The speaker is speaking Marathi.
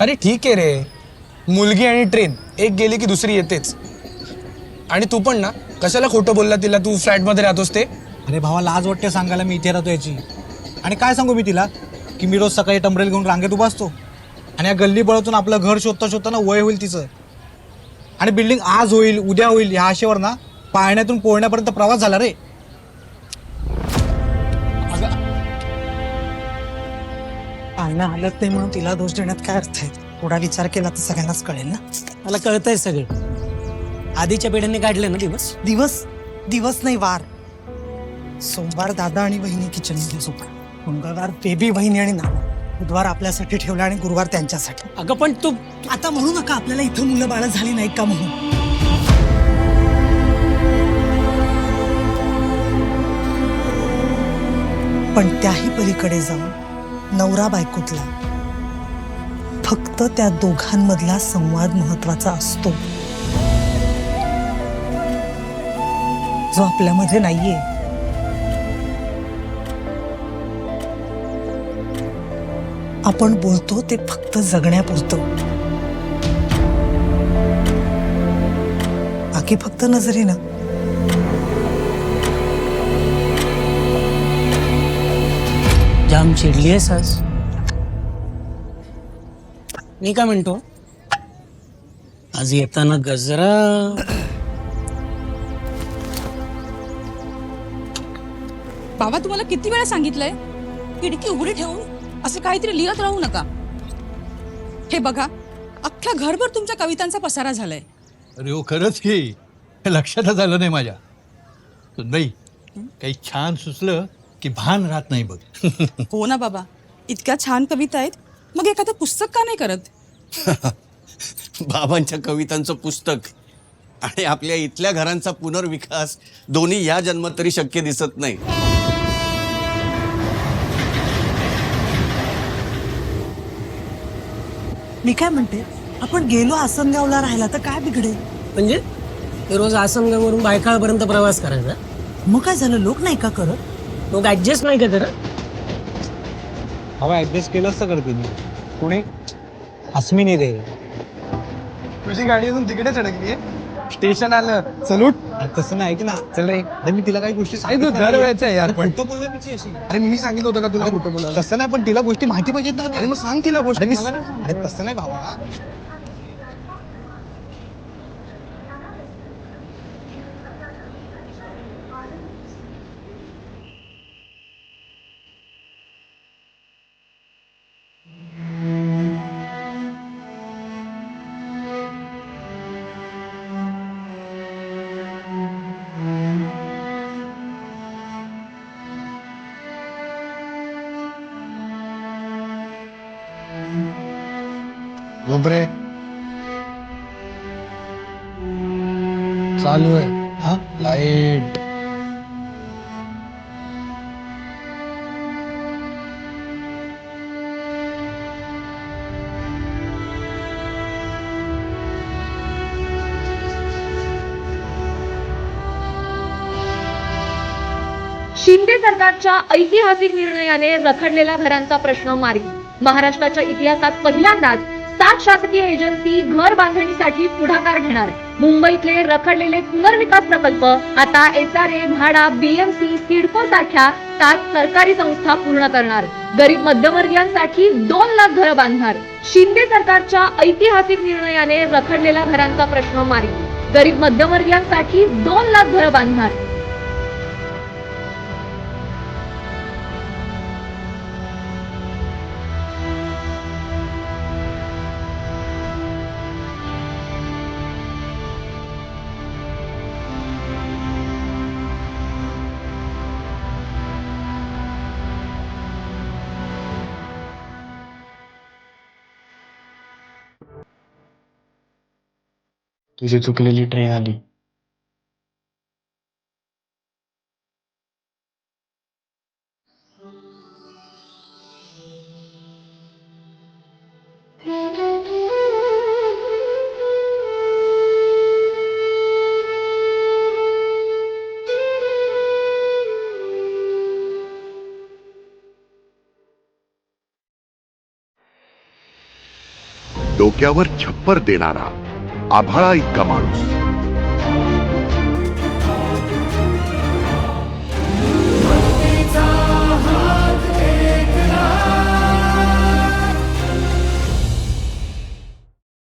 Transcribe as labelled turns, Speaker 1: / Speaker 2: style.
Speaker 1: अरे ठीक आहे रे. मुलगी आणि ट्रेन एक गेली की दुसरी येतेच. आणि तू पण ना कशाला खोटं बोलला तिला? तू फ्लॅटमध्ये राहतोस ते?
Speaker 2: अरे भावा लाज वाटते सांगायला मी इथे राहतो याची. आणि काय सांगू मी तिला? की मी रोज सकाळी टमरेल घेऊन रांगेत उभा असतो. आणि या गल्ली बळतून आपलं घर शोधता शोधताना वय होईल तिचं. आणि बिल्डिंग आज होईल उद्या होईल ह्या आशेवर ना पाळण्यातून पोळण्यापर्यंत प्रवास झाला रे.
Speaker 3: पाळणं हालत नाही म्हणून तिला दोष देण्यात काय अर्थ आहे? थोडा विचार केला तर सगळ्यांनाच कळेल ना?
Speaker 4: मला कळतंय सगळं. आधीच्या पिढ्यांनी काढले ना दिवस?
Speaker 3: दिवस? दिवस नाही वार. सोमवार दादा आणि बहिणी किचनमध्ये झोपा. मंगळवार बेबी बहिणी आणि नाना. बुधवार आपल्यासाठी ठेवला आणि गुरुवार त्यांच्यासाठी.
Speaker 4: अगं पण तू
Speaker 3: आता म्हणू नका आपल्याला इथं मुलं बाळ झाली नाही का म्हणून? पण त्याही पलीकडे जाऊन नवरा बायकोतला. फक्त त्या दोघांमधला संवाद महत्त्वाचा असतो. जो आपल्यामध्ये नाहीये. आपण बोलतो ते फक्त जगण्यापुरतं. बाकी फक्त नजरेनं.
Speaker 4: जाम चिडली आहेस आज मी काय म्हणतो आज येताना गजरा
Speaker 5: बाबा तुम्हाला किती वेळा सांगितलंय? खिडकी उघडी ठेवून असं काहीतरी लिहत राहू नका. हे बघा अख्ख्या घरभर तुमच्या कवितांचा पसारा झालाय.
Speaker 6: अरे हो खरंच की. हे लक्षातच आलं नाही माझ्या. सुनबाई काही छान सुचलं की भान राहत नाही बघ.
Speaker 5: हो ना बाबा. इतक्या छान कविता आहेत. मग एखादं पुस्तक का नाही करत?
Speaker 7: बाबांच्या कवितांचं पुस्तक आणि आपल्या इथल्या घरांचा पुनर्विकास दोन्ही या जन्मात तरी शक्य दिसत नाही.
Speaker 3: मी काय म्हणते? आपण गेलो आसनगावला राहायला तर काय बिघडेल?
Speaker 4: म्हणजे? रोज आसनगाववरून बायकाळपर्यंत प्रवास करायचा?
Speaker 3: मग काय झालं? लोक नाही का करत?
Speaker 4: मग ऍडजस्ट नाही का जरा.
Speaker 2: हवा ऍडजस्ट केलं असतं करते मी कुणी? अस्मिनी रे.
Speaker 1: तुझी गाडी अजून तिकडेच अडकली स्टेशन आलं. सलूट
Speaker 2: तसं नाही ऐक ना.
Speaker 1: चल रे.
Speaker 2: अरे मी तिला काही गोष्टी
Speaker 1: अरे तू
Speaker 2: सांगितल्या
Speaker 1: दर वेळेचं आहे यार पण.
Speaker 2: खोटं बोललं तिची अशी?
Speaker 1: अरे मी सांगितलं होतं का तुला खोटं बोलायला?
Speaker 2: तसं नाही पण तिला गोष्टी माहिती पाहिजेत ना.
Speaker 1: अरे मग सांग तिला गोष्ट.
Speaker 2: अरे मी अरे तसं नाही भावा.
Speaker 1: घोबरे चालू आहे
Speaker 2: हा
Speaker 1: लाइट
Speaker 8: शिंदे सरकारच्या ऐतिहासिक निर्णयाने रखडलेल्या घरांचा प्रश्न मार्गी. महाराष्ट्राच्या इतिहासात पहिल्यांदाच सात शासकीय एजन्सी घर बांधणीसाठी पुढाकार घेणार. मुंबईतले रखडलेले पुनर्विकास प्रकल्प आता S R A MHADA BMC CIDCO सारख्या सात सरकारी संस्था पूर्ण करणार. गरीब मध्यमवर्गीयांसाठी दोन लाख घरं बांधणार. शिंदे सरकारच्या ऐतिहासिक निर्णयाने रखडलेल्या घरांचा प्रश्न मार्गी. गरीब मध्यमवर्गीयांसाठी दोन लाख घरं बांधणार.
Speaker 1: तुझे चुकलेली ट्रेन आली.
Speaker 9: डोक्यावर छप्पर देणारा આભાળા ઇક્કા માણુસ